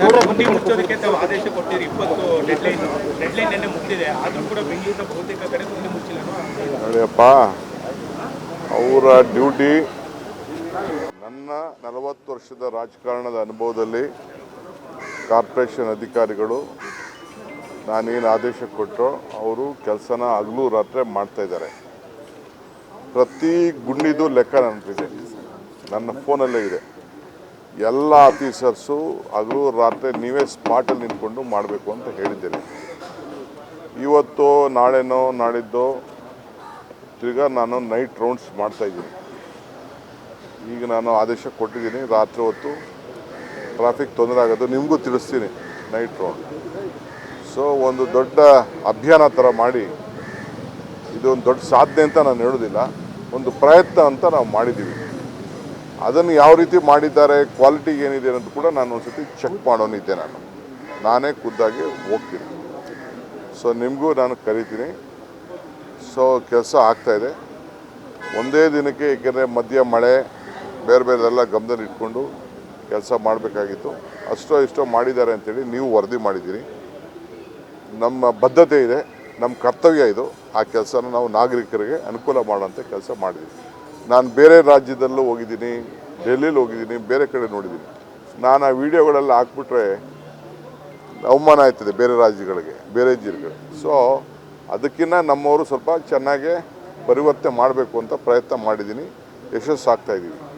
ಗುಂಡಿ ಮುಚ್ಚೋದಕ್ಕೆ ತಾವು ಆದೇಶ ಕೊಟ್ಟಿರಿ. ಇಪ್ಪತ್ತು ಡೆಡ್ಲೈನ್ ಡೆಡ್ಲೈನ್ ನೆನ್ನೆ ಮುಗಿದಿದೆ. ಆದ್ರೂ ಕೂಡ ಬೆಂಗಳೂರಿನ ಬಹುತೇಕ ಕಡೆ ಗುಂಡಿ ಮುಚ್ಚಿಲ್ಲ ನೋಡಿಯಪ್ಪ ಅವರ ಡ್ಯೂಟಿ ನನ್ನ ನಲವತ್ತು ವರ್ಷದ ರಾಜಕಾರಣದ ಅನುಭವದಲ್ಲಿ ಕಾರ್ಪೊರೇಷನ್ ಅಧಿಕಾರಿಗಳು ನಾನೇನು ಆದೇಶ ಕೊಟ್ಟರು ಅವರು ಕೆಲಸನ ಹಗಲು ರಾತ್ರಿ ಮಾಡ್ತಾ ಇದ್ದಾರೆ. ಪ್ರತಿ ಗುಂಡಿದು ಲೆಕ್ಕ ನನಗಿದೆ ನನ್ನ ಫೋನಲ್ಲೇ ಇದೆ. ಎಲ್ಲ ಆಫೀಸರ್ಸು ಹಗಲು ರಾತ್ರಿ ನೀವೇ ಸ್ಪಾಟಲ್ಲಿ ನಿಂತ್ಕೊಂಡು ಮಾಡಬೇಕು ಅಂತ ಹೇಳಿದ್ದೇನೆ ಇವತ್ತು, ನಾಳೆನೋ, ನಾಳಿದ್ದೋ ತಿರ್ಗಾ ನಾನು ನೈಟ್ ರೌಂಡ್ಸ್ ಮಾಡ್ತಾಯಿದ್ದೀನಿ ಈಗ ನಾನು ಆದೇಶ ಕೊಟ್ಟಿದ್ದೀನಿ, ರಾತ್ರಿ ಹೊತ್ತು ಟ್ರಾಫಿಕ್ ತೊಂದರೆ ಆಗೋದು ನಿಮಗೂ ತಿಳಿಸ್ತೀನಿ, ನೈಟ್ ರೌಂಡ್. ಸೊ ಒಂದು ದೊಡ್ಡ ಅಭಿಯಾನ ಥರ ಮಾಡಿ, ಇದೊಂದು ದೊಡ್ಡ ಸಾಧನೆ ಅಂತ ನಾನು ಹೇಳೋದಿಲ್ಲ, ಒಂದು ಪ್ರಯತ್ನ ಅಂತ ನಾವು ಮಾಡಿದ್ದೀವಿ. ಅದನ್ನು ಯಾವ ರೀತಿ ಮಾಡಿದ್ದಾರೆ ಕ್ವಾಲಿಟಿ ಏನಿದೆ ಅಂತ ಕೂಡ ನಾನು ಒಂದ್ಸತಿ ಚೆಕ್ ಮಾಡೋನಿದ್ದೆ ನಾನು. ನಾನೇ ಖುದ್ದಾಗಿ ಹೋಗ್ತೀನಿ. ಸೊ ನಿಮಗೂ ನಾನು ಕರಿತೀನಿ. ಸೊ ಕೆಲಸ ಆಗ್ತಾಯಿದೆ ಒಂದೇ ದಿನಕ್ಕೆ ಏಕೆಂದರೆ ಮಧ್ಯ ಮಳೆ, ಬೇರೆ ಬೇರೆಲ್ಲ ಗಮನದಲ್ಲಿ ಇಟ್ಕೊಂಡು ಕೆಲಸ ಮಾಡಬೇಕಾಗಿತ್ತು. ಅಷ್ಟೋ ಇಷ್ಟೋ ಮಾಡಿದ್ದಾರೆ ಅಂತೇಳಿ ನೀವು ವರದಿ ಮಾಡಿದ್ದೀರಿ. ನಮ್ಮ ಬದ್ಧತೆ ಇದೆ, ನಮ್ಮ ಕರ್ತವ್ಯ ಇದು. ಆ ಕೆಲಸನ ನಾವು ನಾಗರಿಕರಿಗೆ ಅನುಕೂಲ ಮಾಡುವಂಥ ಕೆಲಸ ಮಾಡಿದ್ದೀವಿ. ನಾನು ಬೇರೆ ರಾಜ್ಯದಲ್ಲೂ ಹೋಗಿದ್ದೀನಿ, ಡೆಲ್ಲಿಲಿ ಹೋಗಿದ್ದೀನಿ, ಬೇರೆ ಕಡೆ ನೋಡಿದ್ದೀನಿ. ನಾನು ಆ ವಿಡಿಯೋಗಳೆಲ್ಲ ಹಾಕ್ಬಿಟ್ರೆ ಅವಮಾನ ಆಯ್ತದೆ ಬೇರೆ ರಾಜ್ಯಗಳಿಗೆ, ಬೇರೆ ಜಿಲ್ಲೆಗಳು ಸೊ ಅದಕ್ಕಿಂತ ನಮ್ಮವರು ಸ್ವಲ್ಪ ಚೆನ್ನಾಗೇ ಪರಿವರ್ತನೆ ಮಾಡಬೇಕು ಅಂತ ಪ್ರಯತ್ನ ಮಾಡಿದ್ದೀನಿ, ಯಶಸ್ಸು ಆಗ್ತಾ ಇದ್ದೀವಿ.